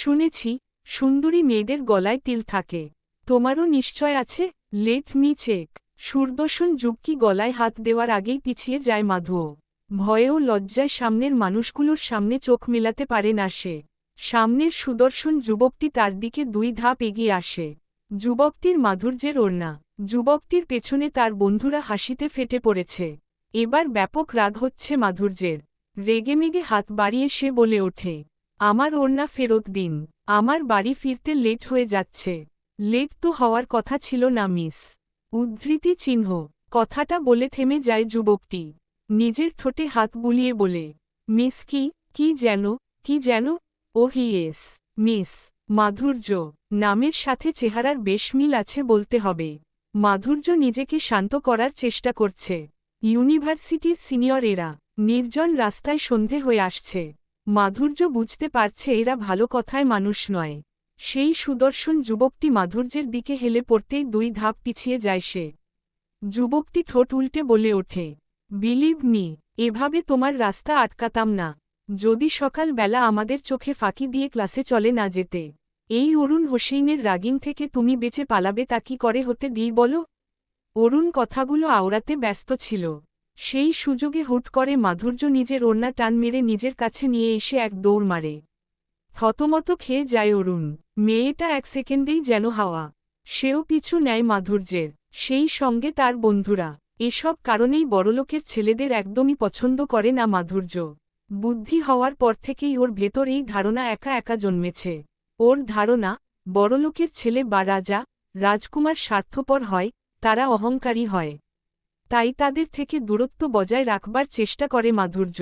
শুনেছি, সুন্দরী মেয়েদের গলায় তিল থাকে। তোমারও নিশ্চয় আছে? লেট মি চেক সুরদর্শন যুবকি গলায় হাত দেওয়ার আগেই পিছিয়ে যায় মাধুও ভয়েও লজ্জায় সামনের মানুষগুলোর সামনে চোখ মেলাতে পারে না সে। সামনের সুদর্শন যুবকটি তার দিকে দুই ধাপ এগিয়ে আসে। যুবকটির মাধুর্যের ওড়না। যুবকটির পেছনে তার বন্ধুরা হাসিতে ফেটে পড়েছে। এবার ব্যাপক রাগ হচ্ছে মাধুর্যের। রেগেমেগে হাত বাড়িয়ে সে বলে ওঠে আমার ওড়না ফেরত দিন, আমার বাড়ি ফিরতে লেট হয়ে যাচ্ছে। লেট তো হওয়ার কথা ছিল না, মিস। উদ্ধৃতি চিহ্ন, কথাটা বলে থেমে যায় যুবকটি। নিজের ঠোঁটে হাত বুলিয়ে বলে, মিস কি কি যেন কি যেন? ও হিয়েস মিস, মাধুর্য। নামের সাথে চেহারার বেশ মিল আছে বলতে হবে। মাধুর্য নিজেকে শান্ত করার চেষ্টা করছে। ইউনিভার্সিটির সিনিয়র এরা, নির্জন রাস্তায় সন্ধে হয়ে আসছে। মাধুর্য বুঝতে পারছে এরা ভালো কথায় মানুষ নয়। সেই সুদর্শন যুবকটি মাধুর্যের দিকে হেলে পড়তেই দুই ধাপ পিছিয়ে যায় সে। যুবকটি ঠোঁট উল্টে বলে ওঠে, বিলিভ মি, এভাবে তোমার রাস্তা আটকাতাম না। যদি সকাল বেলা আমাদের চোখে ফাঁকি দিয়ে ক্লাসে চলে না যেতে, এই অরুণ হোসেইনের রাগিং থেকে তুমি বেঁচে পালাবে তা কি করে হতে দিই বলো? অরুণ কথাগুলো আওড়াতে ব্যস্ত ছিল। সেই সুযোগে হুট করে মাধুর্য নিজের ওড়না টান মেরে নিজের কাছে নিয়ে এসে এক দৌড় মারে। থতমত খেয়ে যায় অরুণ। মেয়েটা এক সেকেন্ডেই যেন হাওয়া। সেও পিছু নেয় মাধুর্যের। সেই সঙ্গে তার বন্ধুরা। এসব কারণেই বড়লোকের ছেলেদের একদমই পছন্দ করে না মাধুর্য। বুদ্ধি হওয়ার পর থেকেই ওর ভেতর এই ধারণা একা একা জন্মেছে। ওর ধারণা, বড়লোকের ছেলে বা রাজা, রাজকুমার স্বার্থপর হয়, তারা অহংকারী হয়। তাই তাদের থেকে দূরত্ব বজায় রাখবার চেষ্টা করে মাধুর্য।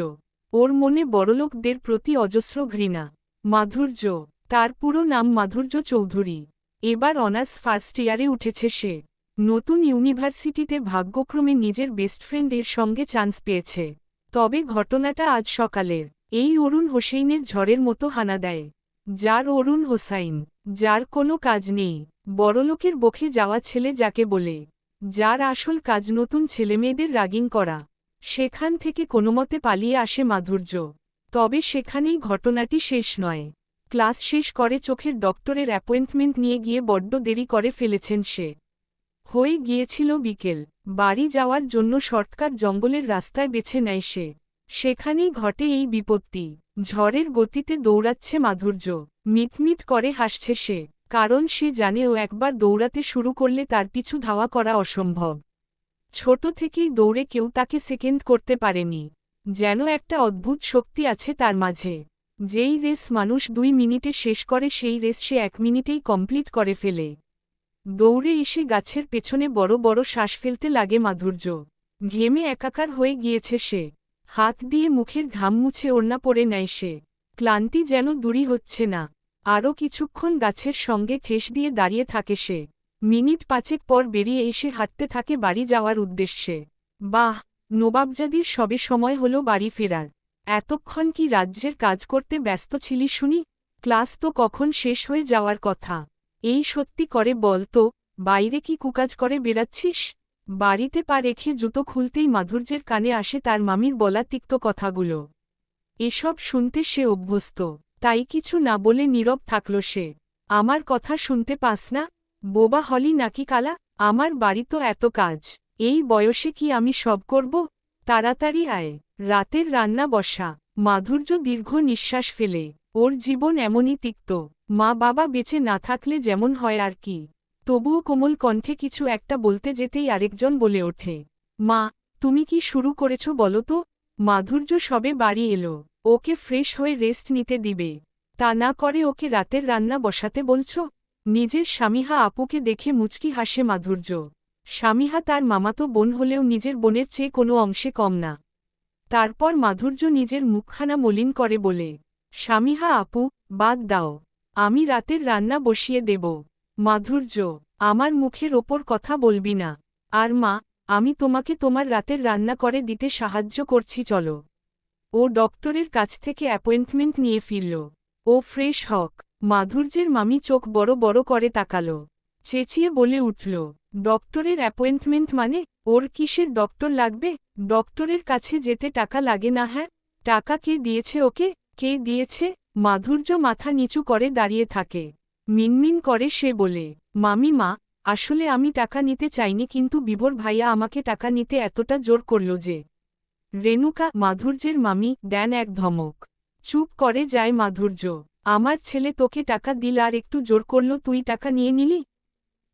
ওর মনে বড়লোকদের প্রতি অজস্র ঘৃণা। মাধুর্য, তার পুরো নাম মাধুর্য চৌধুরী। এবার অনার্স ফার্স্ট ইয়ারে উঠেছে সে। নতুন ইউনিভার্সিটিতে ভাগ্যক্রমে নিজের বেস্ট ফ্রেন্ডের সঙ্গে চান্স পেয়েছে। তবে ঘটনাটা আজ সকালের। এই অরুণ হোসেইনের ঝড়ের মতো হানা দেয়। যার অরুণ হোসাইন, যার কোনো কাজ নেই। বড়লোকের বখে যাওয়া ছেলে যাকে বলে যার আসল কাজ নতুন ছেলেমেয়েদের রাগিং করা। সেখান থেকে কোনোমতে পালিয়ে আসে মাধুর্য। তবে সেখানেই ঘটনাটি শেষ নয়। ক্লাস শেষ করে চোখের ডক্টরের অ্যাপয়েন্টমেন্ট নিয়ে গিয়ে বড্ড দেরি করে ফেলেছেন সে। হয়ে গিয়েছিল বিকেল। বাড়ি যাওয়ার জন্য শর্টকাট জঙ্গলের রাস্তায় বেছে নেয় সে। সেখানেই ঘটে এই বিপত্তি। ঝড়ের গতিতে দৌড়াচ্ছে মাধুর্য। মিটমিট করে হাসছে সে। কারণ সে জানে ও একবার দৌড়াতে শুরু করলে তার পিছু ধাওয়া করা অসম্ভব। ছোট থেকেই দৌড়ে কেউ তাকে সেকেন্ড করতে পারেনি। যেন একটা অদ্ভুত শক্তি আছে তার মাঝে। যেই রেস মানুষ দুই মিনিটে শেষ করে, সেই রেস সে এক মিনিটেই কমপ্লিট করে ফেলে। দৌড়ে এসে গাছের পেছনে বড় বড় শ্বাস ফেলতে লাগে মাধুর্য। ঘেমে একাকার হয়ে গিয়েছে সে। হাত দিয়ে মুখের ঘাম মুছে ওড়না পরে নেয় সে। ক্লান্তি যেন দূরী হচ্ছে না। আরও কিছুক্ষণ গাছের সঙ্গে ঠেস দিয়ে দাঁড়িয়ে থাকে সে। মিনিট পাঁচেক পর বেরিয়ে এসে হাঁটতে থাকে বাড়ি যাওয়ার উদ্দেশ্যে। বাহ, নবাবজাদির সবে সময় হল বাড়ি ফেরার। এতক্ষণ কি রাজ্যের কাজ করতে ব্যস্ত ছিলি শুনি? ক্লাস তো কখন শেষ হয়ে যাওয়ার কথা। এই সত্যি করে বল তো, বাইরে কি কুকাজ করে বেড়াচ্ছিস? বাড়িতে পা রেখে জুতো খুলতেই মাধুর্যের কানে আসে তার মামির বলা তিক্ত কথাগুলো। এসব শুনতে সে অভ্যস্ত। তাই কিছু না বলে নীরব থাকল সে। আমার কথা শুনতে পাস না? বোবা হলি নাকি কালা? আমার বাড়ি তো এত কাজ। এই বয়সে কি আমি সব করব? তাড়াতাড়ি আয়। রাতের রান্না বসা। মাধুর্য দীর্ঘ নিঃশ্বাস ফেলে। ওর জীবন এমনই তিক্ত। মা বাবা বেঁচে না থাকলে যেমন হয় আর কি। তবুও কোমল কণ্ঠে কিছু একটা বলতে যেতেই আরেকজন বলে ওঠে। মা, তুমি কি শুরু করেছ বলো তো? মাধুর্য সবে বাড়ি এলো। ওকে ফ্রেশ হয়ে রেস্ট নিতে দিবে। তা না করে ওকে রাতের রান্না বসাতে বলছ, নিজের স্বামীহা আপুকে দেখে মুচকি হাসে মাধুর্য। স্বামীহা তার মামাতো বোন হলেও নিজের বোনের চেয়ে কোনো অংশে কম না। তারপর মাধুর্য নিজের মুখখানা মলিন করে বলে, স্বামীহা আপু, বাদ দাও, আমি রাতের রান্না বসিয়ে দেব। মাধুর্য, আমার মুখের ওপর কথা বলবি না। আর মা, আমি তোমাকে তোমার রাতের রান্না করে দিতে সাহায্য করছি, চলো। ও ডক্টরের কাছ থেকে অ্যাপয়েন্টমেন্ট নিয়ে ফিরল। ও ফ্রেশ হক। মাধুর্যের মামি চোখ বড় বড় করে তাকাল। চেঁচিয়ে বলে উঠল, ডক্টরের অ্যাপয়েন্টমেন্ট মানে ওর কিসের ডক্টর লাগবে? ডক্টরের কাছে যেতে টাকা লাগে না হ্যাঁ? টাকা কে দিয়েছে ওকে? কে দিয়েছে? মাধুর্য মাথা নিচু করে দাঁড়িয়ে থাকে। মিনমিন করে সে বলে, মামি মা, আসলে আমি টাকা নিতে চাইনি, কিন্তু বিভোর ভাইয়া আমাকে টাকা নিতে এতটা জোর করল যে রেণুকা, মাধুর্যের মামি, দেন এক ধমক। চুপ করে যায় মাধুর্য। আমার ছেলে তোকে টাকা দিল আর একটু জোর করল, তুই টাকা নিয়ে নিলি?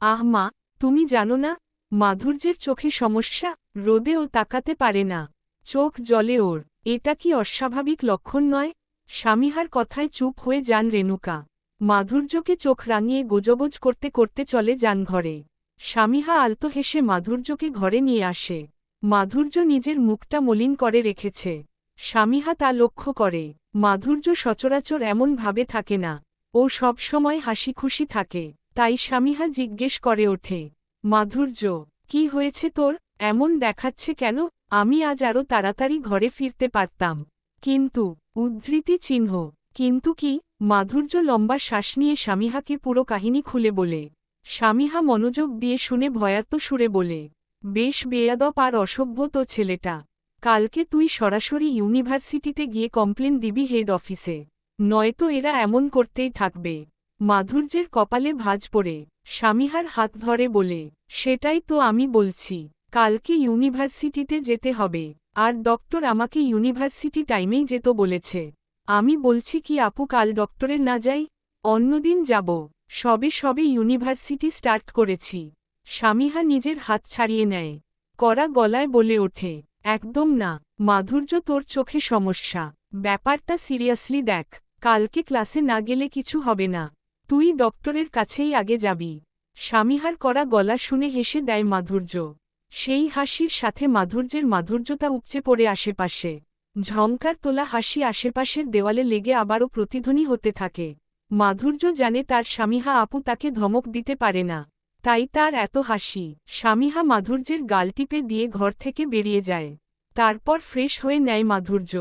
আহ মা, তুমি জানো না, মাধুর্যের চোখে সমস্যা রোদেও তাকাতে পারে না। চোখ জলে ওর। এটা কি অস্বাভাবিক লক্ষণ নয়? স্বামীহার কথায় চুপ হয়ে যান রেণুকা। মাধুর্যকে চোখ রাঙিয়ে গোজগোজ করতে করতে চলে যান ঘরে। স্বামীহা আলতো হেসে মাধুর্যকে ঘরে নিয়ে আসে। মাধুর্য নিজের মুখটা মলিন করে রেখেছে। স্বামীহা তা লক্ষ্য করে, মাধুর্য সচরাচর এমন ভাবে থাকে না, ও সব সময় হাসি খুশি থাকে, তাই স্বামীহা জিজ্ঞেস করে ওঠে, মাধুর্য, কি হয়েছে তোর? এমন দেখাচ্ছে কেন? আমি আজ আরও তাড়াতাড়ি ঘরে ফিরতে পারতাম। কিন্তু, উদ্ধৃতি চিহ্ন, কিন্তু কি? মাধুর্য লম্বা শ্বাস নিয়ে স্বামীহাকে পুরো কাহিনী খুলে বলে। স্বামীহা মনোযোগ দিয়ে শুনে ভয়াত্ম সুরে বলে বেশ বেয়াদপ আর অসভ্য তো ছেলেটা। কালকে তুই সরাসরি ইউনিভার্সিটিতে গিয়ে কমপ্লেন দিবি হেড অফিসে। নয়তো এরা এমন করতেই থাকবে। মাধুর্যের কপালে ভাজ পড়ে। স্বামীহার হাত ধরে বলে, সেটাই তো আমি বলছি। কালকে ইউনিভার্সিটিতে যেতে হবে। আর ডক্টর আমাকে ইউনিভার্সিটি টাইমেই যেত বলেছে। আমি বলছি কি আপু কাল ডক্টরের না যাই? অন্যদিন যাব। সবে সবে ইউনিভার্সিটি স্টার্ট করেছি। স্বামীহা নিজের হাত ছাড়িয়ে নেয়। কড়া গলায় বলে ওঠে, একদম না, মাধুর্য তোর চোখে সমস্যা। ব্যাপারটা সিরিয়াসলি দেখ, কালকে ক্লাসে না গেলে কিছু হবে না। তুই ডক্টরের কাছেই আগে যাবি। স্বামীহার করা গলা শুনে হেসে দেয় মাধুর্য। সেই হাসির সাথে মাধুর্যের মাধুর্যতা উপচে পড়ে আশেপাশে। ঝঙ্কার তোলা হাসি আশেপাশের দেওয়ালে লেগে আবারও প্রতিধ্বনি হতে থাকে। মাধুর্য জানে তার স্বামীহা আপু তাকে ধমক দিতে পারে না। তাই তার এত হাসি। স্বামীহা মাধুর্যের গাল টিপে দিয়ে ঘর থেকে বেরিয়ে যায়। তারপর ফ্রেশ হয়ে নেয় মাধুর্য।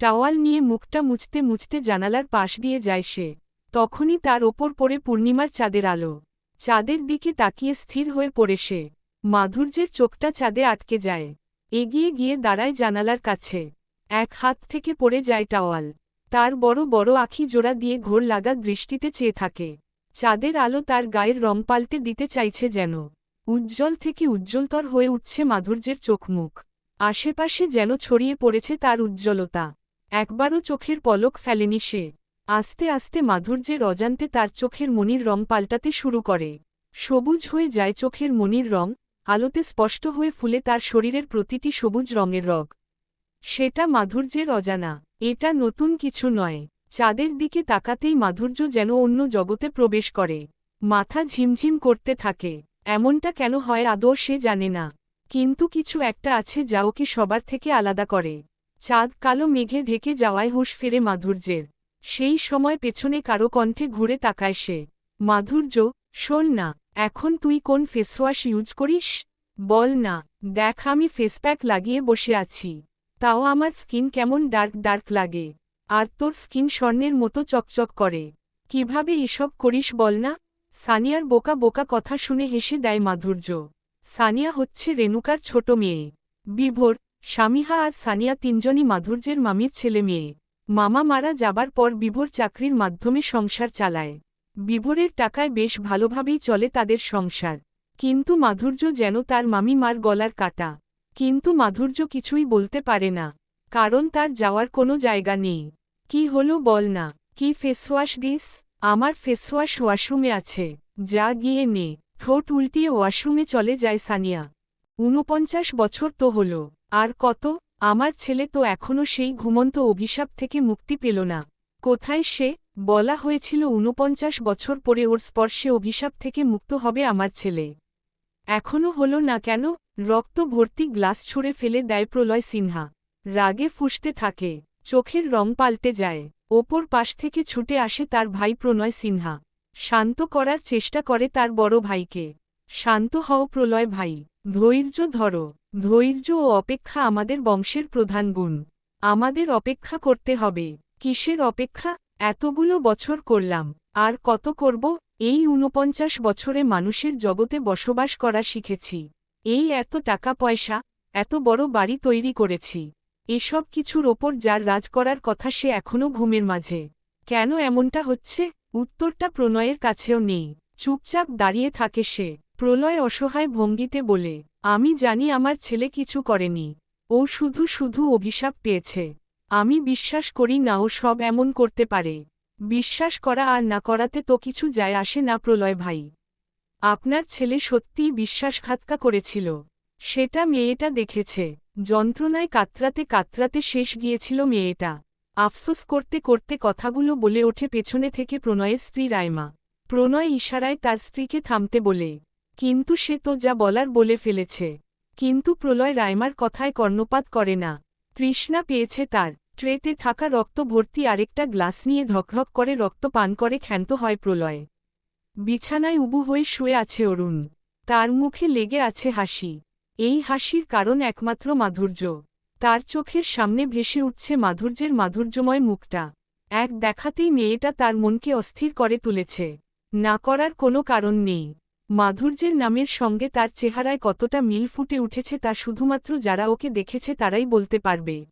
টাওয়াল নিয়ে মুখটা মুছতে মুছতে জানালার পাশ দিয়ে যায় সে। তখনই তার ওপর পড়ে পূর্ণিমার চাঁদের আলো। চাঁদের দিকে তাকিয়ে স্থির হয়ে পড়ে সে। মাধুর্যের চোখটা চাঁদে আটকে যায়। এগিয়ে গিয়ে দাঁড়ায় জানালার কাছে। এক হাত থেকে পড়ে যায় টাওয়াল। তার বড় বড় আখি জোড়া দিয়ে ঘোর লাগা দৃষ্টিতে চেয়ে থাকে। চাঁদের আলো তার গায়ের রং পাল্টে দিতে চাইছে যেন। উজ্জ্বল থেকে উজ্জ্বলতর হয়ে উঠছে মাধুর্যের চোখমুখ। আশেপাশে যেন ছড়িয়ে পড়েছে তার উজ্জ্বলতা। একবারও চোখের পলক ফেলেনি সে। আস্তে আস্তে মাধুর্যের অজান্তে তার চোখের মনির রং পাল্টাতে শুরু করে। সবুজ হয়ে যায় চোখের মনির রং, আলোতে স্পষ্ট হয়ে ফুলে তার শরীরের প্রতিটি সবুজ রঙের রগ। সেটা মাধুর্যের অজানা, এটা নতুন কিছু নয়। চাঁদের দিকে তাকাতেই মাধুর্য যেন অন্য জগতে প্রবেশ করে। মাথা ঝিমঝিম করতে থাকে। এমনটা কেন হয় আদৌ সে জানে না। কিন্তু কিছু একটা আছে যা ওকে সবার থেকে আলাদা করে। চাঁদ কালো মেঘে ঢেকে যাওয়ায় হুঁশ ফেরে মাধুর্যের। সেই সময় পেছনে কারও কণ্ঠে ঘুরে তাকায় সে। মাধুর্য, শোন না, এখন তুই কোন ফেসওয়াশ ইউজ করিস? বল না, দেখ আমি ফেসপ্যাক লাগিয়ে বসে আছি। তাও আমার স্কিন কেমন ডার্ক ডার্ক লাগে। আর তোর স্কিন স্বর্ণের মতো চকচক করে। কীভাবে এসব করিস বল না? সানিয়ার বোকা বোকা কথা শুনে হেসে দেয় মাধুর্য। সানিয়া হচ্ছে রেণুকার ছোট মেয়ে। বিভোর স্বামীহা আর সানিয়া তিনজনই মাধুর্যের মামির ছেলে মেয়ে। মামা মারা যাবার পর বিভোর চাকরির মাধ্যমে সংসার চালায়। বিভোরের টাকায় বেশ ভালোভাবেই চলে তাদের সংসার। কিন্তু মাধুর্য যেন তার মামি মার গলার কাটা। কিন্তু মাধুর্য কিছুই বলতে পারে না। কারণ তার যাওয়ার কোনো জায়গা নেই। কি হলো বল না, কি ফেসওয়াশ দিস? আমার ফেসওয়াশ ওয়াশরুমে আছে। যা গিয়ে নে। ঠোঁট উল্টিয়ে ওয়াশরুমে চলে যায় সানিয়া। ঊনপঞ্চাশ বছর তো হল। আর কত? আমার ছেলে তো এখনও সেই ঘুমন্ত অভিশাপ থেকে মুক্তি পেল না। কোথায় সে? বলা হয়েছিল ঊনপঞ্চাশ বছর পরে ওর স্পর্শে অভিশাপ থেকে মুক্ত হবে আমার ছেলে। এখনও হল না কেন? রক্ত ভর্তি গ্লাস ছুঁড়ে ফেলে দেয় প্রলয় সিনহা। রাগে ফুসতে থাকে। চোখের রং পাল্টে যায়। ওপর পাশ থেকে ছুটে আসে তার ভাই প্রণয় সিনহা। শান্ত করার চেষ্টা করে তার বড় ভাইকে। শান্ত হও প্রলয় ভাই, ধৈর্য ধরো। ধৈর্য ও অপেক্ষা আমাদের বংশের প্রধান গুণ। আমাদের অপেক্ষা করতে হবে। কিসের অপেক্ষা? এতগুলো বছর করলাম। আর কত করব? এই ঊনপঞ্চাশ বছরে মানুষের জগতে বসবাস করা শিখেছি। এই এত টাকা পয়সা, এত বড় বাড়ি তৈরি করেছি। এসব কিছুর ওপর যার রাজ করার কথা সে এখনও ঘুমের মাঝে। কেন এমনটা হচ্ছে? উত্তরটা প্রণয়ের কাছেও নেই। চুপচাপ দাঁড়িয়ে থাকে সে। প্রলয় অসহায় ভঙ্গিতে বলে, আমি জানি আমার ছেলে কিছু করেনি। ও শুধু শুধু অভিশাপ পেয়েছে। আমি বিশ্বাস করি না ও সব এমন করতে পারে। বিশ্বাস করা আর না করাতে তো কিছু যায় আসে না প্রলয় ভাই। আপনার ছেলে সত্যিই বিশ্বাসঘাতকা করেছিল। সেটা মেয়েটা দেখেছে। যন্ত্রণায় কাতরাতে কাতরাতে শেষ গিয়েছিল মেয়েটা। আফসোস করতে করতে কথাগুলো বলে ওঠে পেছনে থেকে প্রণয়ের স্ত্রী রায়মা প্রণয় ইশারায় তার স্ত্রীকে থামতে বলে, কিন্তু সে তো যা বলার বলে ফেলেছে। কিন্তু প্রলয় রায়মার কথায় কর্ণপাত করে না। তৃষ্ণা পেয়েছে তার। ট্রেতে থাকা রক্ত ভর্তি আরেকটা গ্লাস নিয়ে ধকধক করে রক্ত পান করে ক্ষান্ত হয় প্রলয়। বিছানায় উবু হয়ে শুয়ে আছে অরুণ। তার মুখে লেগে আছে হাসি। এই হাসির কারণ একমাত্র মাধুর্য। তার চোখের সামনে ভেসে উঠছে মাধুর্যের মাধুর্যময় মুখটা। এক দেখাতেই মেয়েটা তার মনকে অস্থির করে তুলেছে। না করার কোনো কারণ নেই। মাধুর্যের নামের সঙ্গে তার চেহারায় কতটা মিল ফুটে উঠেছে তা শুধুমাত্র যারা ওকে দেখেছে তারাই বলতে পারবে।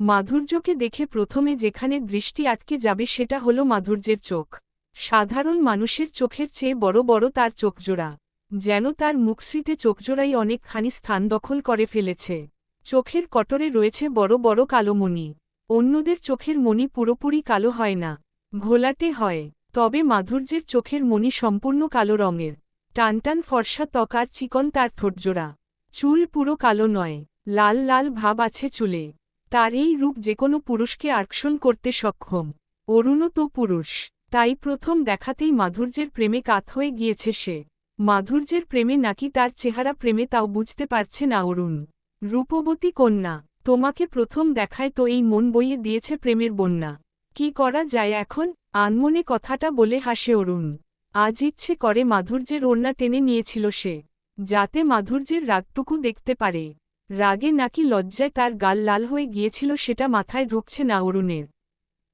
মাধুর্যকে দেখে প্রথমে যেখানে দৃষ্টি আটকে যাবে সেটা হল মাধুর্যের চোখ। সাধারণ মানুষের চোখের চেয়ে বড় বড় তার চোখজোড়া। যেন তার মুখশ্রীতে চোখজোড়াই অনেকখানি স্থান দখল করে ফেলেছে। চোখের কটরে রয়েছে বড় বড় কালো মণি। অন্যদের চোখের মণি পুরোপুরি কালো হয় না। ঘোলাটে হয়। তবে মাধুর্যের চোখের মণি সম্পূর্ণ কালো রঙের। টানটান ফর্সা ত্বক আর চিকন তার ঠোঁটজোড়া। চুল পুরো কালো নয়। লাল লাল ভাব আছে চুলে। তার এই রূপ যে কোনো পুরুষকে আকর্ষণ করতে সক্ষম। অরুণও তো পুরুষ। তাই প্রথম দেখাতেই মাধুর্যের প্রেমে কাত হয়ে গিয়েছে সে। মাধুর্যের প্রেমে নাকি তার চেহারা প্রেমে তাও বুঝতে পারছে না অরুণ। রূপবতী কন্যা, তোমাকে প্রথম দেখায় তো এই মন বইয়ে দিয়েছে প্রেমের বন্যা। কি করা যায় এখন? আনমনে কথাটা বলে হাসে অরুণ। আজ ইচ্ছে করে মাধুর্যের ওড়না টেনে নিয়েছিল সে। যাতে মাধুর্যের রাগটুকু দেখতে পারে। রাগে নাকি লজ্জায় তার গাল লাল হয়ে গিয়েছিল সেটা মাথায় ঢুকছে না অরুণের।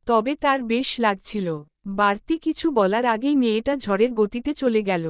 তবে তার বেশ লাগছিল। বাড়তি কিছু বলার আগেই মেয়েটা ঝড়ের গতিতে চলে গেল।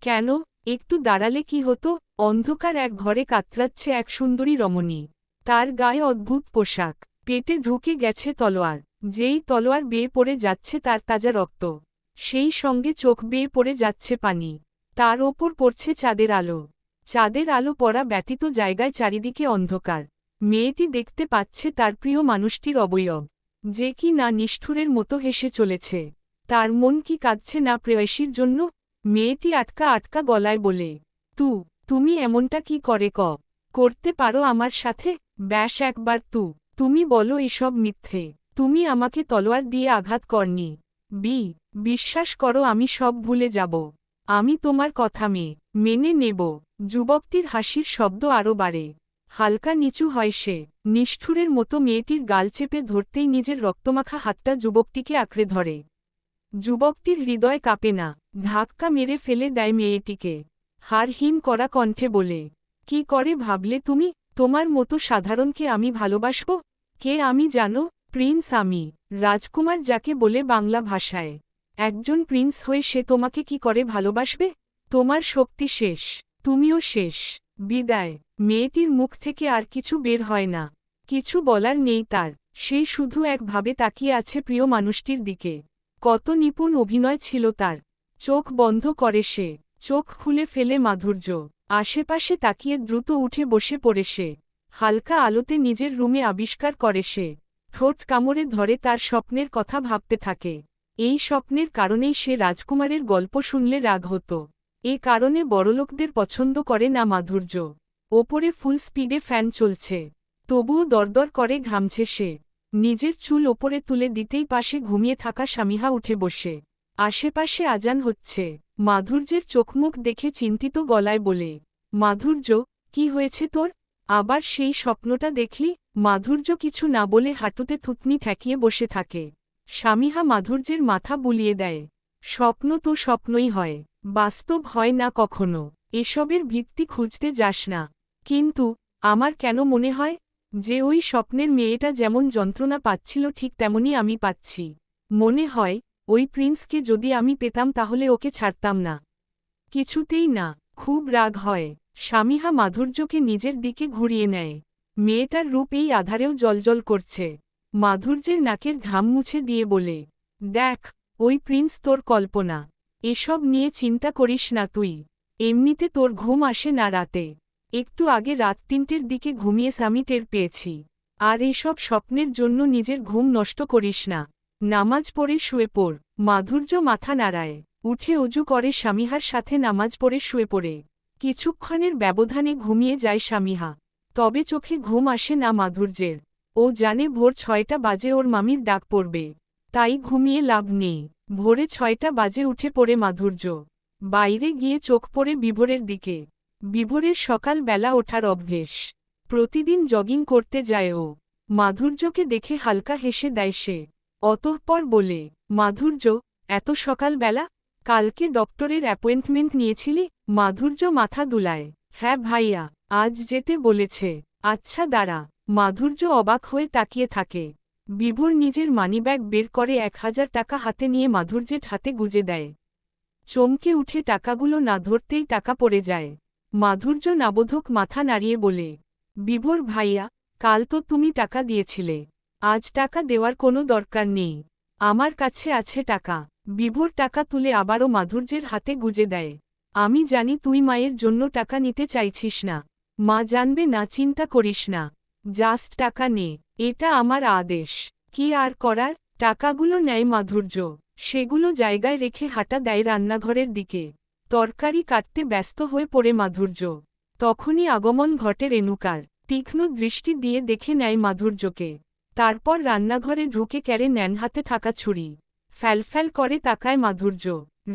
কেন? একটু দাঁড়ালে কি হতো? অন্ধকার এক ঘরে কাতরাচ্ছে এক সুন্দরী রমণী। তার গায়ে অদ্ভুত পোশাক। পেটে ঢুকে গেছে তলোয়ার। যেই তলোয়ার বেয়ে পড়ে যাচ্ছে তার তাজা রক্ত। সেই সঙ্গে চোখ বেয়ে পড়ে যাচ্ছে পানি। তার ওপর পড়ছে চাঁদের আলো। চাঁদের আলো পড়া ব্যতীত জায়গায় চারিদিকে অন্ধকার। মেয়েটি দেখতে পাচ্ছে তার প্রিয় মানুষটির অবয়ব। যে কি না নিষ্ঠুরের মতো হেসে চলেছে। তার মন কি কাঁদছে না প্রেয়সীর জন্য? মেয়েটি আটকা আটকা গলায় বলে, তু, তুমি এমনটা কি করে ক? করতে পারো আমার সাথে? ব্যাস একবার তু, তুমি বলো এসব মিথ্যে। তুমি আমাকে তলোয়ার দিয়ে আঘাত করনি। বি, বিশ্বাস করো আমি সব ভুলে যাব। আমি তোমার কথা মেয়ে মেনে নেব। যুবকটির হাসির শব্দ আরও বাড়ে। হালকা নিচু হয় সে। নিষ্ঠুরের মতো মেয়েটির গাল চেপে ধরতেই নিজের রক্তমাখা হাতটা যুবকটিকে আঁকড়ে ধরে। যুবকটির হৃদয় কাঁপে না। ধাক্কা মেরে ফেলে দেয় মেয়েটিকে। হারহীন করা কণ্ঠে বলে, কি করে ভাবলে তুমি? তোমার মতো সাধারণকে আমি ভালোবাসব? কে আমি জানো? প্রিন্স আমি। রাজকুমার যাকে বলে বাংলা ভাষায়। একজন প্রিন্স হয়ে সে তোমাকে কি করে ভালোবাসবে? তোমার শক্তি শেষ, তুমিও শেষ। বিদায়। মেয়েটির মুখ থেকে আর কিছু বের হয় না। কিছু বলার নেই তার। সে শুধু একভাবে তাকিয়ে আছে প্রিয় মানুষটির দিকে। কত নিপুণ অভিনয় ছিল তার। চোখ বন্ধ করে সে, চোখ খুলে ফেলে মাধুর্য। আশেপাশে তাকিয়ে দ্রুত উঠে বসে পড়ে সে। হালকা আলোতে নিজের রুমে আবিষ্কার করে সে। ঠোঁট কামড়ে ধরে তার স্বপ্নের কথা ভাবতে থাকে। এই স্বপ্নের কারণেই সে রাজকুমারের গল্প শুনলে রাগ হতো। এ কারণে বড়লোকদের পছন্দ করে না মাধুর্য। ওপরে ফুল স্পিডে ফ্যান চলছে। তবুও দরদর করে ঘামছে সে। নিজের চুল ওপরে তুলে দিতেই পাশে ঘুমিয়ে থাকা স্বামীহা উঠে বসে। আশেপাশে আজান হচ্ছে। মাধুর্যের চোখমুখ দেখে চিন্তিত গলায় বলে, মাধুর্য, কি হয়েছে তোর? আবার সেই স্বপ্নটা দেখলি, মাধুর্য কিছু না বলে হাঁটুতে থুতনি ঠেকিয়ে বসে থাকে। স্বামীহা মাধুর্যের মাথা বুলিয়ে দেয়, স্বপ্ন তো স্বপ্নই হয়, বাস্তব হয় না কখনো, এসবের ভিত্তি খুঁজতে যাস না। কিন্তু, আমার কেন মনে হয়, যে ওই স্বপ্নের মেয়েটা যেমন যন্ত্রণা পাচ্ছিল ঠিক তেমনই আমি পাচ্ছি। মনে হয় ওই প্রিন্সকে যদি আমি পেতাম তাহলে ওকে ছাড়তাম না। কিছুতেই না, খুব রাগ হয়। স্বামীহা মাধুর্যকে নিজের দিকে ঘুরিয়ে নেয়। মেয়েটার রূপ এই আধারেও জলজল করছে। মাধুর্যের নাকের ঘাম মুছে দিয়ে বলে, দেখ, ওই প্রিন্স তোর কল্পনা। এসব নিয়ে চিন্তা করিস না তুই। এমনিতে তোর ঘুম আসে না রাতে। একটু আগে রাত তিনটের দিকে ঘুমিয়ে স্বামী টের পেয়েছি। আর এসব স্বপ্নের জন্য নিজের ঘুম নষ্ট করিস না। নামাজ পড়ে শুয়ে পড়। মাধুর্য মাথা নাড়ায়। উঠে অজু করে স্বামীহার সাথে নামাজ পড়ে শুয়ে পড়ে। কিছুক্ষণের ব্যবধানে ঘুমিয়ে যায় স্বামীহা। তবে চোখে ঘুম আসে না মাধুর্যের। ও জানে ভোর ছয়টা বাজে ওর মামির ডাক পড়বে। তাই ঘুমিয়ে লাভ নেই। ভোরে ছয়টা বাজে উঠে পড়ে মাধুর্য। বাইরে গিয়ে চোখ পড়ে বিভোরের দিকে। বিভোরের সকাল বেলা ওঠার অভ্যেস। প্রতিদিন জগিং করতে যায় ও। মাধুর্যকে দেখে হালকা হেসে দেয় সে। অতঃপর বলে, মাধুর্য, এত সকালবেলা? কালকে ডক্টরের অ্যাপয়েন্টমেন্ট নিয়েছিলি? মাধুর্য মাথা দুলায় হ্যাঁ ভাইয়া, আজ যেতে বলেছে। আচ্ছা দাঁড়া। মাধুর্য অবাক হয়ে তাকিয়ে থাকে। বিভোর নিজের মানিব্যাগ বের করে এক হাজার টাকা হাতে নিয়ে মাধুর্যের হাতে গুজে দেয়। চমকে উঠে টাকাগুলো না ধরতেই টাকা পড়ে যায়। মাধুর্য নাবোধক মাথা নাড়িয়ে বলে, বিভোর ভাইয়া, কাল তো তুমি টাকা দিয়েছিলে। আজ টাকা দেওয়ার কোনো দরকার নেই। আমার কাছে আছে টাকা। বিভোর টাকা তুলে আবারও মাধুর্যের হাতে গুজে দেয়। আমি জানি তুই মায়ের জন্য টাকা নিতে চাইছিস না। মা জানবে না, চিন্তা করিস না। জাস্ট টাকা নে। এটা আমার আদেশ। কি আর করার? টাকাগুলো নেয় মাধুর্য। সেগুলো জায়গায় রেখে হাঁটা দেয় রান্নাঘরের দিকে। তরকারি কাটতে ব্যস্ত হয়ে পড়ে মাধুর্য। তখনই আগমন ঘটে রেণুকার। তীক্ষ্ণ দৃষ্টি দিয়ে দেখে নেয় মাধুর্যকে। তারপর রান্নাঘরে ঢুকে ক্যারে নেন হাতে থাকা ছুরি। ফ্যালফ্যাল করে তাকায় মাধুর্য।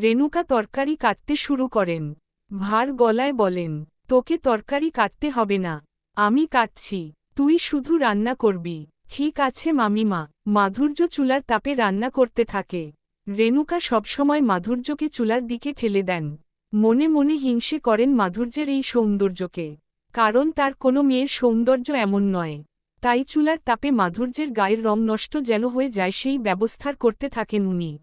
রেণুকা তরকারি কাটতে শুরু করেন। ভার গলায় বলেন, তোকে তরকারি কাটতে হবে না। আমি কাটছি। তুই শুধু রান্না করবি। ঠিক আছে মামিমা। মাধুর্য চুলার তাপে রান্না করতে থাকে। রেণুকা সবসময় মাধুর্যকে চুলার দিকে ঠেলে দেন। মনে মনে হিংসে করেন মাধুর্যের এই সৌন্দর্যকে। কারণ তার কোনো মেয়ের সৌন্দর্য এমন নয়। তাই চুলার তাপে মাধুর্যের গায়ের রং নষ্ট যেন হয়ে যায় সেই ব্যবস্থার করতে থাকেন উনি।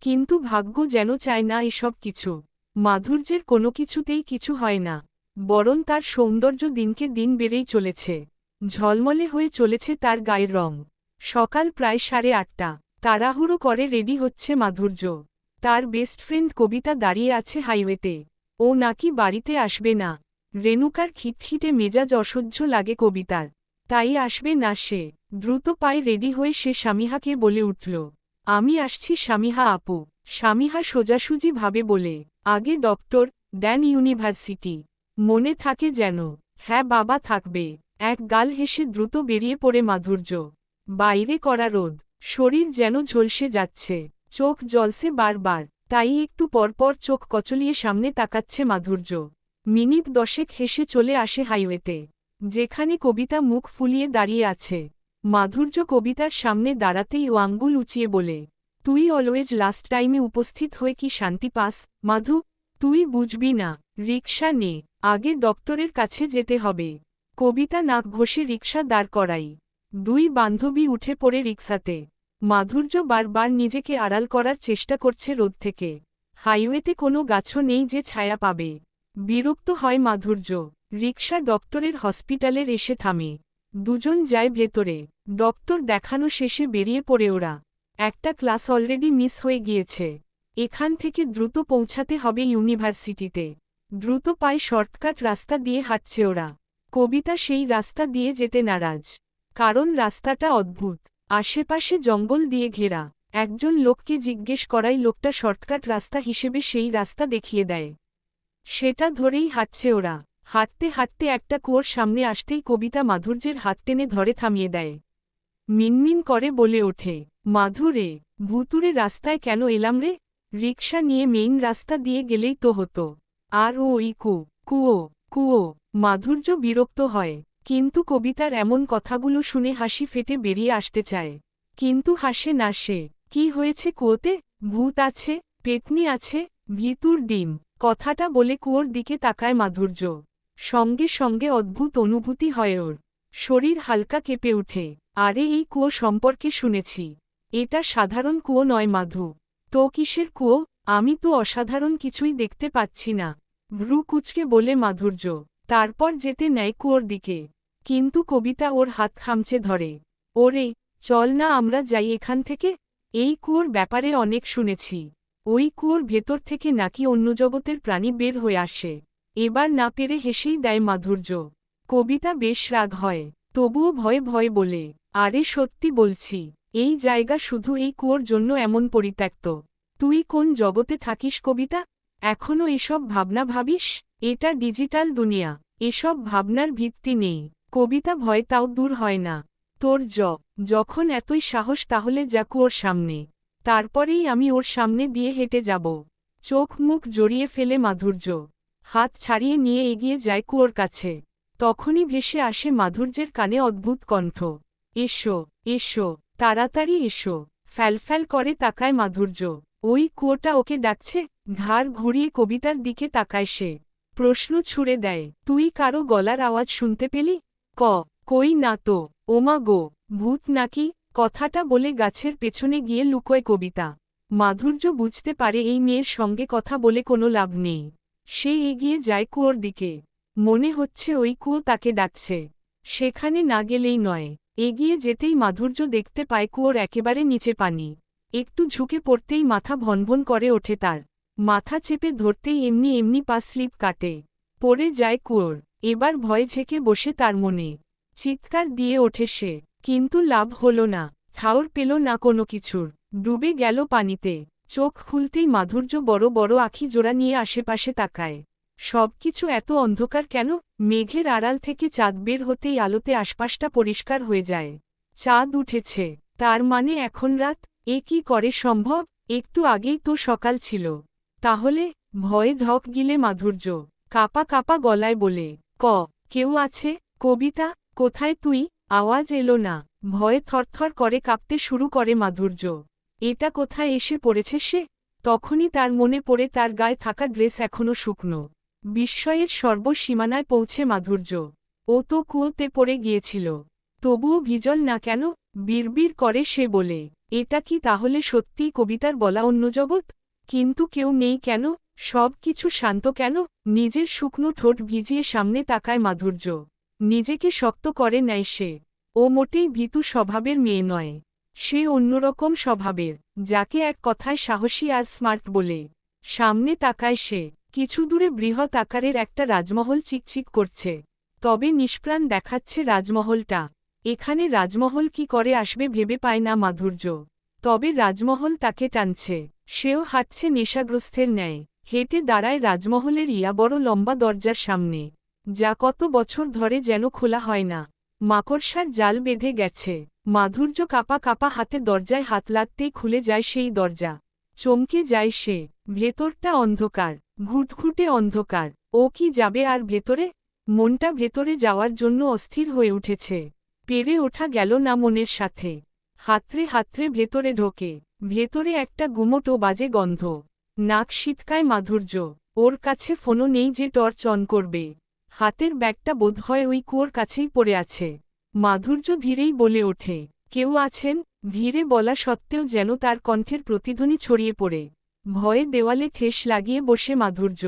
কিন্তু ভাগ্য যেন চায় না এসব কিছু। মাধুর্যের কোনো কিছুতেই কিছু হয় না। বরং তার সৌন্দর্য দিনকে দিন বেড়েই চলেছে। ঝলমলে হয়ে চলেছে তার গায়ের রং। সকাল প্রায় সাড়ে আটটা। তাড়াহুড়ো করে রেডি হচ্ছে মাধুর্য। তার বেস্ট ফ্রেন্ড কবিতা দাঁড়িয়ে আছে হাইওয়েতে। ও নাকি বাড়িতে আসবে না। রেণুকার খিটখিটে মেজাজ অসহ্য লাগে কবিতার। তাই আসবে না সে। দ্রুত পায়ে রেডি হয়ে সে স্বামীহাকে বলে উঠল, আমি আসছি স্বামীহা আপু। স্বামীহা সোজাসুজি ভাবে বলে, আগে ডক্টর, দেন ইউনিভার্সিটি। মনে থাকে যেন হ্যাঁ বাবা থাকবে। এক গাল হেসে দ্রুত বেরিয়ে পড়ে মাধুর্য। বাইরে করা রোদ, শরীর যেন ঝলসে যাচ্ছে। চোখ জলসে বারবার, তাই একটু পরপর চোখ কচলিয়ে সামনে তাকাচ্ছে মাধুর্য। মিনিট দশেক হেসে চলে আসে হাইওয়েতে। যেখানে কবিতা মুখ ফুলিয়ে দাঁড়িয়ে আছে। মাধুর্য কবিতার সামনে দাঁড়াতেই ও আঙ্গুল উঁচিয়ে বলে, তুই অলওয়েজ লাস্ট টাইমে উপস্থিত হয়ে কি শান্তি পাস? মাধু, তুই বুঝবি না রিকশা নে, আগে ডক্টরের কাছে যেতে হবে। কবিতা নাক ঘষে রিকশা দাঁড় করাই। দুই বান্ধবী উঠে পড়ে রিকশাতে মাধুর্য বারবার নিজেকে আড়াল করার চেষ্টা করছে রোদ থেকে। হাইওয়েতে কোনো গাছও নেই যে ছায়া পাবে। বিরক্ত হয় মাধুর্য। রিকশা ডক্টরের হসপিটালের এসে থামে। দুজন যায় ভেতরে। ডক্টর দেখানো শেষে বেরিয়ে পড়ে ওরা। একটা ক্লাস অলরেডি মিস হয়ে গিয়েছে। এখান থেকে দ্রুত পৌঁছাতে হবে ইউনিভার্সিটিতে। দ্রুত পায়ে শর্টকাট রাস্তা দিয়ে হাঁটছে ওরা। কবিতা সেই রাস্তা দিয়ে যেতে নারাজ। কারণ রাস্তাটা অদ্ভুত। আশেপাশে জঙ্গল দিয়ে ঘেরা। একজন লোককে জিজ্ঞেস করাই লোকটা শর্টকাট রাস্তা হিসেবে সেই রাস্তা দেখিয়ে দেয়। সেটা ধরেই হাঁটছে ওরা। হাঁটতে হাঁটতে একটা কুয়োর সামনে আসতেই কবিতা মাধুর্যের হাত টেনে ধরে থামিয়ে দেয়। মিনমিন করে বলে ওঠে, মাধুরে, ভুতুরে রাস্তায় কেন এলাম রে? রিকশা নিয়ে মেইন রাস্তা দিয়ে গেলেই তো হতো। আর ওই কু, কুয়ো কুয়ো। মাধুর্য বিরক্ত হয়, কিন্তু কবিতার এমন কথাগুলো শুনে হাসি ফেটে বেরিয়ে আসতে চায়। কিন্তু হাসে না সে, কি হয়েছে কুয়োতে? ভূত আছে, পেতনি আছে, ভিতুর ডিম। কথাটা বলে কুয়োর দিকে তাকায় মাধুর্য। সঙ্গে সঙ্গে অদ্ভুত অনুভূতি হয় ওর। শরীর হালকা কেঁপে উঠে আরে, এই কুয়ো সম্পর্কে শুনেছি। এটা সাধারণ কুয়ো নয়, মাধু। তো কিসের কুয়ো? আমি তো অসাধারণ কিছুই দেখতে পাচ্ছি না। ভ্রু কুচকে বলে মাধুর্য। তারপর যেতে নেয় কুয়োর দিকে। কিন্তু কবিতা ওর হাত খামচে ধরে। ওরে, চল না আমরা যাই এখান থেকে। এই কুয়োর ব্যাপারে অনেক শুনেছি। ওই কুয়োর ভেতর থেকে নাকি অন্য জগতের প্রাণী বের হয়ে আসে। এবার না পেরে হেসেই দেয় মাধুর্য। কবিতা বেশ রাগ হয়, তবুও ভয়ে ভয়ে বলে, আরে সত্যি বলছি, এই জায়গা শুধু এই কুয়োর জন্য এমন পরিত্যক্ত। তুই কোন জগতে থাকিস কবিতা? এখনও এসব ভাবনা ভাবিস? এটা ডিজিটাল দুনিয়া, এসব ভাবনার ভিত্তি নেই। কবিতা ভয় তাও দূর হয় না। তোর জ, যখন এতই সাহস তাহলে যা কুয়োর সামনে। তারপরেই আমি ওর সামনে দিয়ে হেঁটে যাব। চোখ মুখ জড়িয়ে ফেলে মাধুর্য। হাত ছাড়িয়ে নিয়ে এগিয়ে যায় কুয়োর কাছে। তখনই ভেসে আসে মাধুর্যের কানে অদ্ভুত কণ্ঠ। এসো এসো, তাড়াতাড়ি এসো। ফ্যালফ্যাল করে তাকায় মাধুর্য। ওই কুয়োটা ওকে ডাকছে, ঘাড় ঘুরিয়ে কবিতার দিকে তাকায় সে। প্রশ্ন ছুড়ে দেয়, তুই কারও গলার আওয়াজ শুনতে পেলি? ক, কই না তো, ওমা গো, ভূত নাকি? কথাটা বলে গাছের পেছনে গিয়ে লুকোয় কবিতা। মাধুর্য বুঝতে পারে এই মেয়ের সঙ্গে কথা বলে কোনো লাভ নেই। সে এগিয়ে যায় কুয়োর দিকে। মনে হচ্ছে ওই কুয়ো তাকে ডাকছে। সেখানে না গেলেই নয়। এগিয়ে যেতেই মাধুর্য দেখতে পায় কুয়োর একেবারে নিচে পানি। একটু ঝুঁকে পড়তেই মাথা ভনভন করে ওঠে তার। মাথা চেপে ধরতেই এমনি এমনি পা স্লিপ কাটে। পড়ে যায় কুয়োর। এবার ভয় ঝেঁকে বসে তার মনে। চিৎকার দিয়ে ওঠে সে। কিন্তু লাভ হল না। ঠাউর পেল না কোনো কিছুর। ডুবে গেল পানিতে। চোখ খুলতেই মাধুর্য বড় বড় আখি জোড়া নিয়ে আশেপাশে তাকায়। সবকিছু এত অন্ধকার কেন? মেঘের আড়াল থেকে চাঁদ বের হতেই আলোতে আশপাশটা পরিষ্কার হয়ে যায়। চাঁদ উঠেছে। তার মানে এখন রাত? এ কি করে সম্ভব? একটু আগেই তো সকাল ছিল। তাহলে ভয়ে ঢক গিলে মাধুর্য। কাপা কাপা গলায় বলে, ক, কেউ আছে? কবিতা, কোথায় তুই? আওয়াজ এলো না। ভয়ে থরথর করে কাঁপতে শুরু করে মাধুর্য। এটা কোথায় এসে পড়েছে সে? তখনই তার মনে পড়ে তার গায়ে থাকা ড্রেস এখনও শুকনো। বিস্ময়ের সর্বসীমানায় পৌঁছে মাধুর্য। ও তো কুয়োতে পড়ে গিয়েছিল। তবুও ভিজল না কেন? বিড়বিড় করে সে বলে, এটা কি তাহলে সত্যিই কবিতার বলা অন্য জগৎ? কিন্তু কেউ নেই কেন? সব কিছু শান্ত কেন? নিজের শুকনো ঠোঁট ভিজিয়ে সামনে তাকায় মাধুর্য। নিজেকে শক্ত করে নেয় সে। ও মোটেই ভীতু স্বভাবের মেয়ে নয়। সে অন্যরকম স্বভাবের, যাকে এক কথায় সাহসী আর স্মার্ট বলে। সামনে তাকায় সে, কিছু দূরে বৃহৎ আকারের একটা রাজমহল চিকচিক করছে। তবে নিষ্প্রাণ দেখাচ্ছে রাজমহলটা। এখানে রাজমহল কি করে আসবে ভেবে পায় না মাধুর্য। তবে রাজমহল তাকে টানছে। সেও হাঁটছে নেশাগ্রস্তের ন্যায়। হেঁটে দাঁড়ায় রাজমহলের ইয়া বড় লম্বা দরজার সামনে। যা কত বছর ধরে যেন খোলা হয় না। মাকড়সার জাল বেঁধে গেছে। মাধুর্য কাপা কাপা হাতে দরজায় হাত লাগতেই খুলে যায় সেই দরজা। চমকে যায় সে। ভেতরটা অন্ধকার। ঘুটঘুটে অন্ধকার। ও কি যাবে আর ভেতরে? মনটা ভেতরে যাওয়ার জন্য অস্থির হয়ে উঠেছে। পেরে ওঠা গেল না মনের সাথে। হাতরে হাতরে ভেতরে ঢোকে। ভেতরে একটা গুমোটো বাজে গন্ধ। নাক শীতকায় মাধুর্য। ওর কাছে ফোনও নেই যে টর্চ অন করবে। হাতের ব্যাগটা বোধহয় ওই কুয়োর কাছেই পড়ে আছে। মাধুর্য ধীরেই বলে ওঠে, কেউ আছেন? ধীরে বলা সত্ত্বেও যেন তার কণ্ঠের প্রতিধ্বনি ছড়িয়ে পড়ে। ভয়ে দেওয়ালে ঠেস লাগিয়ে বসে মাধুর্য।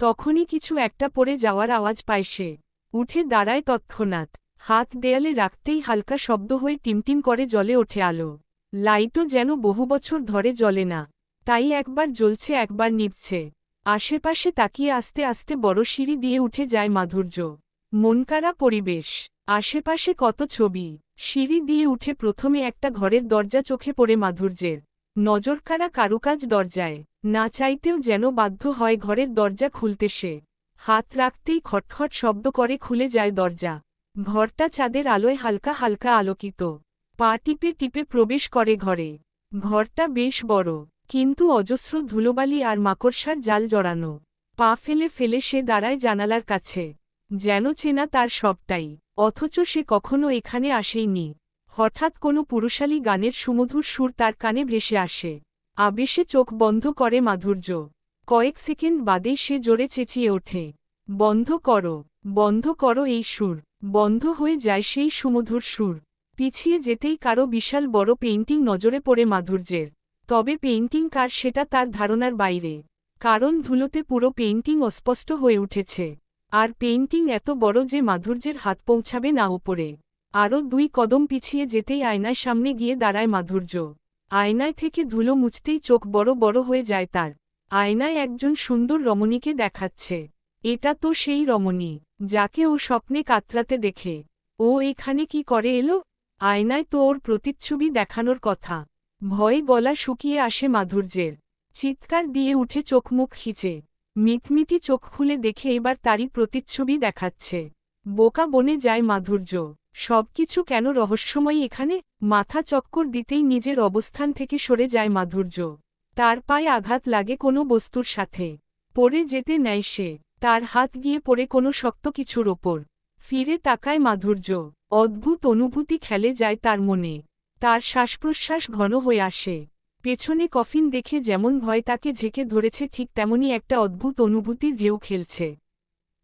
তখনই কিছু একটা পড়ে যাওয়ার আওয়াজ পায় সে। উঠে দাঁড়ায় তৎক্ষণাৎ। হাত দেয়ালে রাখতেই হালকা শব্দ হয়ে টিমটিম করে জলে ওঠে আলো। লাইটও যেন বহু বছর ধরে জ্বলে না। তাই একবার জ্বলছে, একবার নিভছে। আশেপাশে তাকিয়ে আস্তে আস্তে বড় সিঁড়ি দিয়ে উঠে যায় মাধুর্য। মনকারা পরিবেশ। আশেপাশে কত ছবি। সিঁড়ি দিয়ে উঠে প্রথমে একটা ঘরের দরজা চোখে পড়ে মাধুর্যের। নজরকারা কারুকাজ দরজায়। না চাইতেও যেন বাধ্য হয় ঘরের দরজা খুলতে সে। হাত রাখতেই খটখট শব্দ করে খুলে যায় দরজা। ঘরটা চাঁদের আলোয় হালকা হালকা আলোকিত। পা টিপে টিপে প্রবেশ করে ঘরে। ঘরটা বেশ বড়। কিন্তু অজস্র ধুলোবালি আর মাকড়সার জাল জড়ানো। পা ফেলে ফেলে সে দাঁড়ায় জানালার কাছে। যেন চেনা তার সবটাই। অথচ সে কখনো এখানে আসেইনি। হঠাৎ কোনো পুরুষালী গানের সুমধুর সুর তার কানে ভেসে আসে। আবেশে চোখ বন্ধ করে মাধুর্য। কয়েক সেকেন্ড বাদেই সে জোরে চেঁচিয়ে ওঠে। বন্ধ করো বন্ধ করো এই সুর। বন্ধ হয়ে যায় সেই সুমধুর সুর। পিছিয়ে যেতেই কারও বিশাল বড় পেইন্টিং নজরে পড়ে মাধুর্যের। তবে পেইন্টিং কার সেটা তার ধারণার বাইরে। কারণ ধুলোতে পুরো পেইন্টিং অস্পষ্ট হয়ে উঠেছে। আর পেইন্টিং এত বড় যে মাধুর্যের হাত পৌঁছাবে না ওপরে। আরও দুই কদম পিছিয়ে যেতেই আয়নার সামনে গিয়ে দাঁড়ায় মাধুর্য। আয়নায় থেকে ধুলো মুছতেই চোখ বড় বড় হয়ে যায় তার। আয়নায় একজন সুন্দর রমণীকে দেখাচ্ছে। এটা তো সেই রমণী, যাকে ও স্বপ্নে কাতরাতে দেখে। ও এখানে কি করে এলো? আয়নায় তো ওর প্রতিচ্ছবি দেখানোর কথা। ভয়ে গলা শুকিয়ে আসে মাধুর্যের। চিৎকার দিয়ে উঠে চোখ মুখ খিচে। মিটমিটি চোখ খুলে দেখে এবার তারই প্রতিচ্ছবি দেখাচ্ছে। বোকা বনে যায় মাধুর্য। সবকিছু কেন রহস্যময়ী এখানে? মাথা চক্কর দিতেই নিজের অবস্থান থেকে সরে যায় মাধুর্য। তার পায়ে আঘাত লাগে কোনো বস্তুর সাথে। পড়ে যেতে নেয় সে। তার হাত গিয়ে পড়ে কোনো শক্ত কিছুর ওপর। ফিরে তাকায় মাধুর্য। অদ্ভুত অনুভূতি খেলে যায় তার মনে। তার শ্বাসপ্রশ্বাস ঘন হয়ে আসে। পেছনে কফিন দেখে যেমন ভয় তাকে ঝেঁকে ধরেছে, ঠিক তেমনি একটা অদ্ভুত অনুভূতির ঢেউ খেলছে।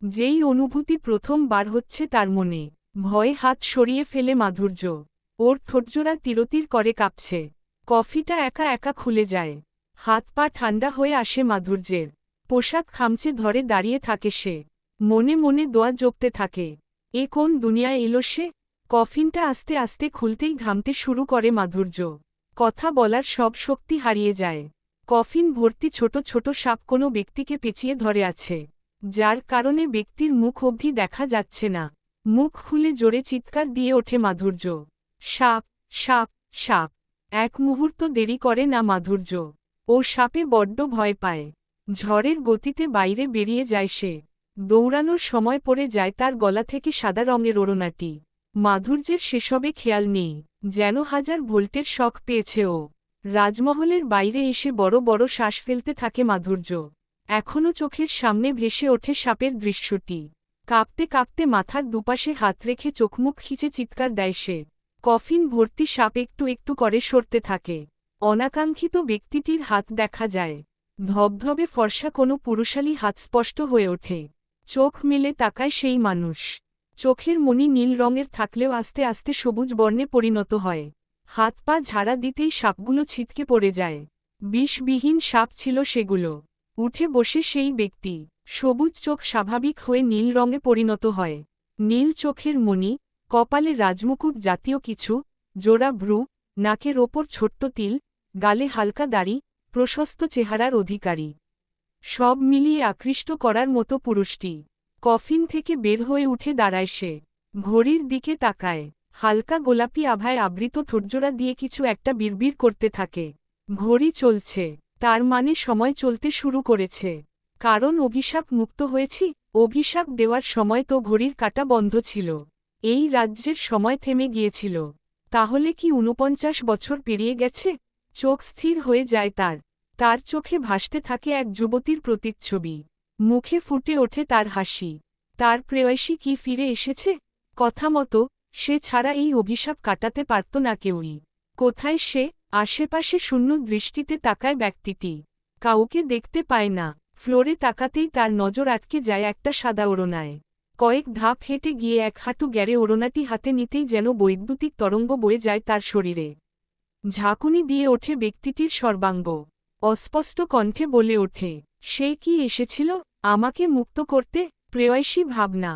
যেই অনুভূতি প্রথম বার হচ্ছে তার মনে। ভয়ে হাত সরিয়ে ফেলে মাধুর্য। ওর ঠোঁটজোড়া তিরতির করে কাঁপছে। কফিটা একা একা খুলে যায়। হাত পা ঠান্ডা হয়ে আসে মাধুর্যের। পোশাক খামচে ধরে দাঁড়িয়ে থাকে সে। মনে মনে দোয়া জপতে থাকে। এ কোন দুনিয়ায় এলো সে? কফিনটা আস্তে আস্তে খুলতেই ঘামতে শুরু করে মাধুর্য। কথা বলার সব শক্তি হারিয়ে যায়। কফিন ভর্তি ছোট ছোট সাপ কোনো ব্যক্তিকে পেঁচিয়ে ধরে আছে, যার কারণে ব্যক্তির মুখ অবধি দেখা যাচ্ছে না। মুখ খুলে জোরে চিৎকার দিয়ে ওঠে মাধুর্য। সাপ সাপ সাপ। এক মুহূর্ত দেরি করে না মাধুর্য। ও সাপে বড্ড ভয় পায়। ঝড়ের গতিতে বাইরে বেরিয়ে যায় সে। দৌড়ানোর সময় পড়ে যায় তার গলা থেকে সাদা রঙের ওড়নাটি। মাধুর্যের সেসবে খেয়াল নেই, যেন হাজার ভোল্টের শখ পেয়েছে ও রাজমহলের বাইরে এসে বড় বড় শ্বাস ফেলতে থাকে মাধুর্য। এখনও চোখের সামনে ভেসে ওঠে সাপের দৃশ্যটি। কাঁপতে কাঁপতে মাথার দুপাশে হাত রেখে চোখমুখ খিচে চিৎকার দেয় সে। কফিন ভর্তি সাপ একটু একটু করে সরতে থাকে। অনাকাঙ্ক্ষিত ব্যক্তিটির হাত দেখা যায়। ধবধবে ফর্সা কোনো পুরুষালী হাত স্পষ্ট হয়ে ওঠে। চোখ মিলে তাকায় সেই মানুষ। চোখের মনি নীল রঙের থাকলেও আস্তে আস্তে সবুজ বর্ণে পরিণত হয়। হাত পা ঝাড়া দিতেই সাপগুলো ছিটকে পড়ে যায়। বিষবিহীন সাপ ছিল সেগুলো। উঠে বসে সেই ব্যক্তি। সবুজ চোখ স্বাভাবিক হয়ে নীল রঙে পরিণত হয়। নীল চোখের মণি কপালে রাজমুকুট জাতীয় কিছু, জোড়া ভ্রু, নাকের ওপর ছোট্ট তিল, গালে হালকা দাড়ি, প্রশস্ত চেহারার অধিকারী। সব মিলিয়ে আকৃষ্ট করার মতো পুরুষটি। কফিন থেকে বের হয়ে উঠে দাঁড়ায় সে। ঘড়ির দিকে তাকায়। হালকা গোলাপি আভায় আবৃত ঠোঁটজোড়া দিয়ে কিছু একটা বিড়বিড় করতে থাকে। ঘড়ি চলছে। তার মানে সময় চলতে শুরু করেছে। কারণ অভিশাপ মুক্ত হয়েছি, অভিশাপ দেওয়ার সময় তো ঘড়ির কাটা বন্ধ ছিল। এই রাজ্যের সময় থেমে গিয়েছিল। তাহলে কি ঊনপঞ্চাশ বছর পেরিয়ে গেছে? চোখ স্থির হয়ে যায় তার। তার চোখে ভাসতে থাকে এক যুবতীর প্রতিচ্ছবি। মুখে ফুটে ওঠে তার হাসি। তার প্রেয়সী কি ফিরে এসেছে? কথা মতো, সে ছাড়া এই অভিশাপ কাটাতে পারত না কেউই। কোথায় সে? আশেপাশে শূন্য দৃষ্টিতে তাকায় ব্যক্তিটি। কাউকে দেখতে পায় না। ফ্লোরে তাকাতেই তার নজর আটকে যায় একটা সাদা ওড়নায়। কয়েক ধাপ হেঁটে গিয়ে এক হাঁটু গ্যারে ওড়নাটি হাতে নিতেই যেন বৈদ্যুতিক তরঙ্গ বয়ে যায় তার শরীরে। ঝাঁকুনি দিয়ে ওঠে ব্যক্তিটির সর্বাঙ্গ। অস্পষ্ট কণ্ঠে বলে ওঠে, সে কি এসেছিল? আমাকে মুক্ত করতে প্রেয়সী ভাবনা।